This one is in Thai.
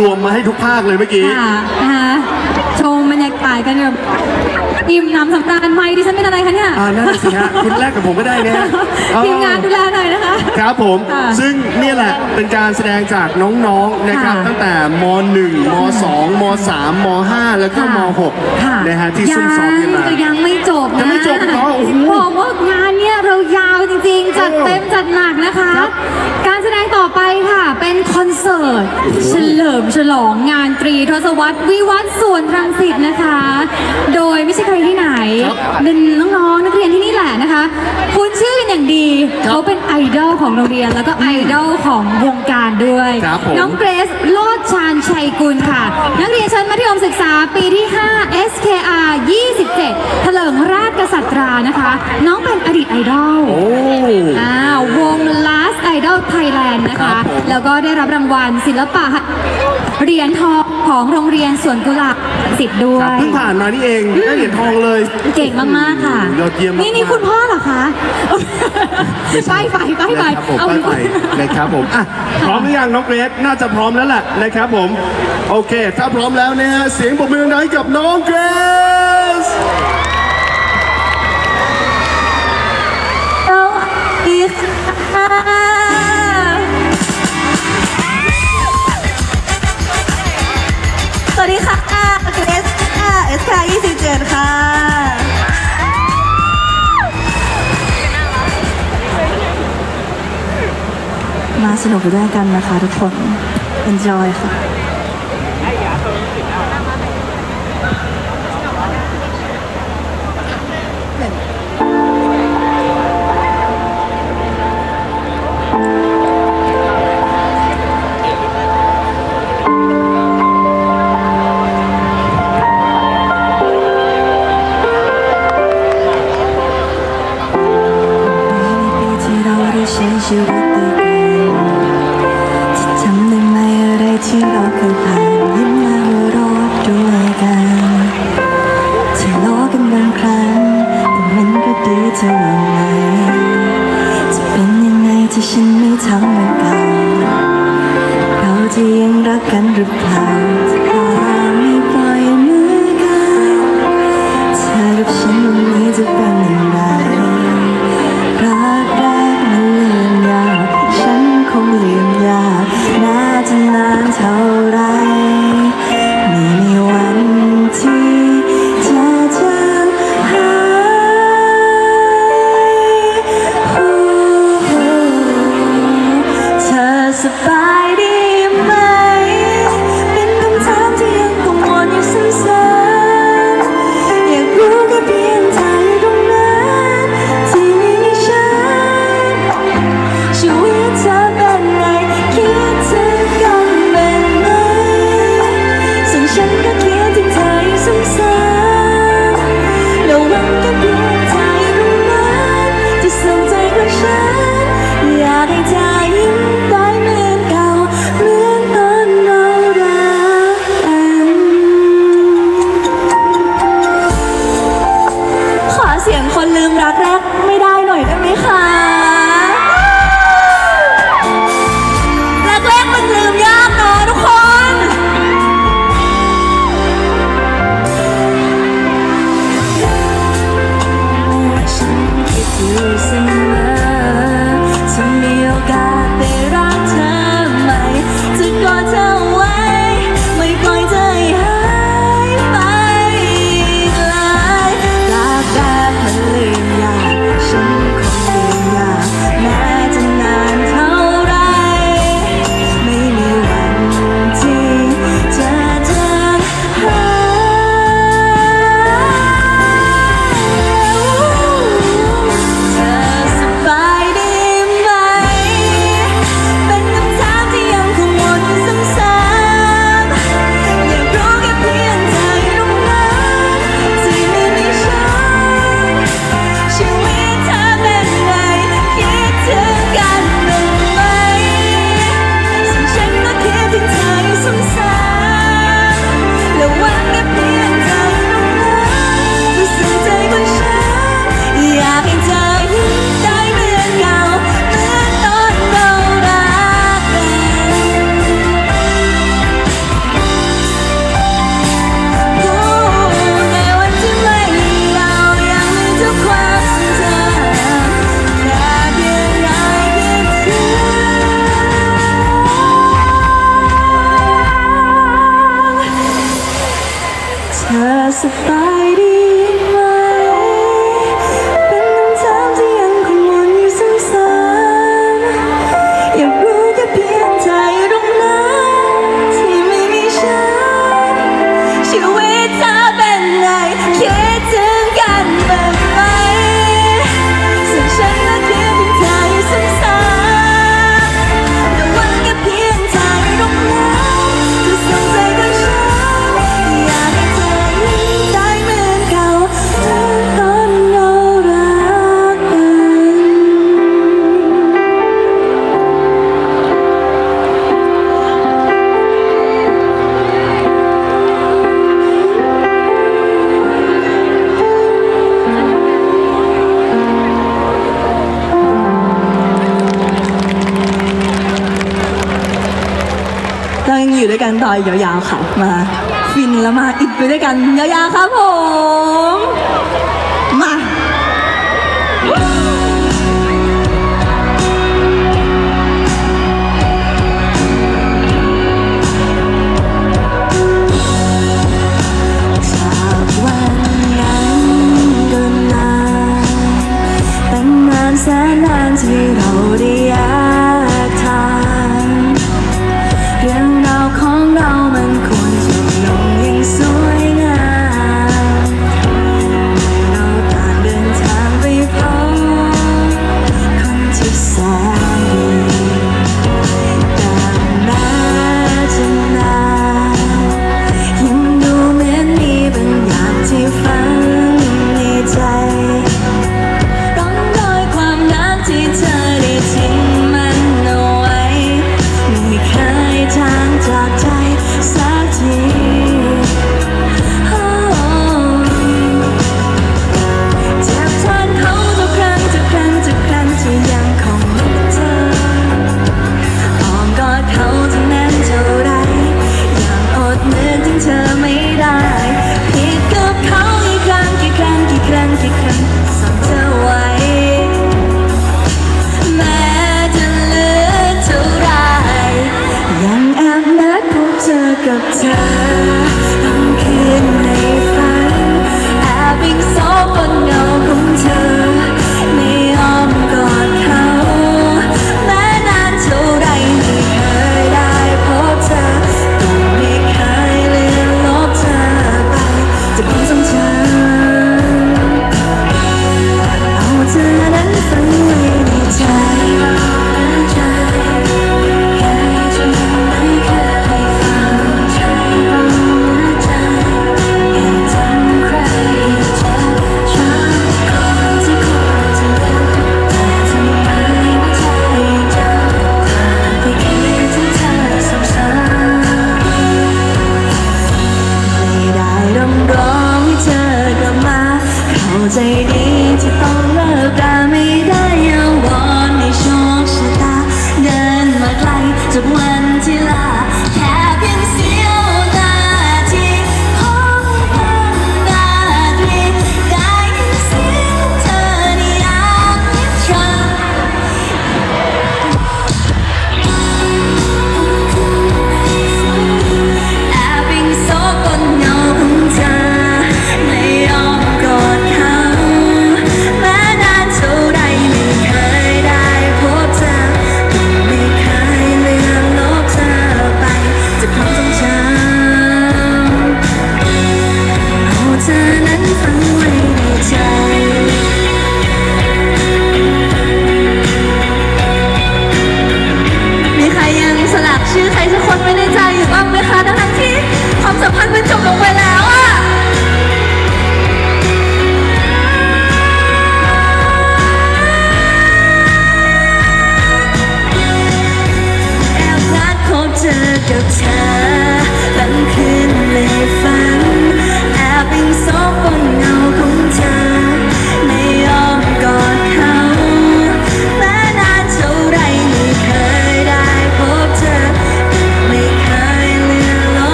รวมมาให้ทุกภาคเลยเมื่อกี้ ค่ะนะคะชมบรรยากาศกันแบบอิ่มหน้ำสำราญไม่ดิฉันเป็นอะไรคะเนี่ยอ่านั่นนะสิฮะ คุณแรกกับผมก็ได้เนี่ยทีมงานดูแลหน่อยนะคะ ครับผม ค่ะซึ่งเนี่ยแหละเป็นการแสดงจากน้องๆนะครับ ค่ะตั้งแต่ม .1 ม .2 ม .3 ม .5 แล้วก็ม ค่ะ .6 นะฮะที่ซุ่มซ้อมกันมา ยังยังไม่จบนะยังไม่จบเหรอโอ้โหบอกว่างานเนี่ยเรายาวจริงๆ จัดโอ้เต็มจัดหนักนะคะครับการแสด งต่อไปค่ะ เป็นคอนเสิร์ต เฉลิมฉลองงานตรีทศวรรษวิวัฒน์สวนรังสิตนะคะ โดยไม่ใช่ใครที่ไหน เป็นน้องๆนักเรียนที่นี่แหละนะคะ คุณชื่อกันอย่างดีครับเขาเป็นไอดอลของโรงเรียนแล้วก็ไอดอลของวงการด้วย ครับผม น้องเกรซโลดชาญชัยกุลค่ะ นักเรียนชั้นมัธยมศึกษาปีที่ 5 SKR 27เถลิงราชกษัตรานะคะ น้องเป็นอดีตไอดอล โอ้อ่าวง Last Idol Thailand นะครัคะบผมแล้วก็ได้รับรางวัลศิลปะเหรียญทองของโรงเรียนสวนกุหลาบสิทธิ์ด้วครับย เพิ่งผ่านมานี่เองได้เหรียญทองเลยเก่งมาก ๆ ค่ะ ยอดเยี่ยมมากนี่นี่คุณพ่อเหรอคะไปไปไปไปนะครับผมเอาไปคุณไปพ่อ นะครับผมอะพร้อมหรือยังน้องเกรซน่าจะพร้อมแล้วแหละนะครับผม โอเค ถ้าพร้อมแล้วนะฮะเสียงปรบมือหน่อยให้กับน้องเกรซ ค่ะ27 ค่ะ มาสนุกไปด้วยกันนะคะทุกคน enjoy ค่ะ สบาย เสียงคนลืมรักแรกไม่ได้หน่อยได้ไหมคะ a fighting. เรายังอยู่ด้วยกันต่อยาวๆค่ะ มาฟินแล้วมาอิดไปด้วยกันยาวๆครับผม มา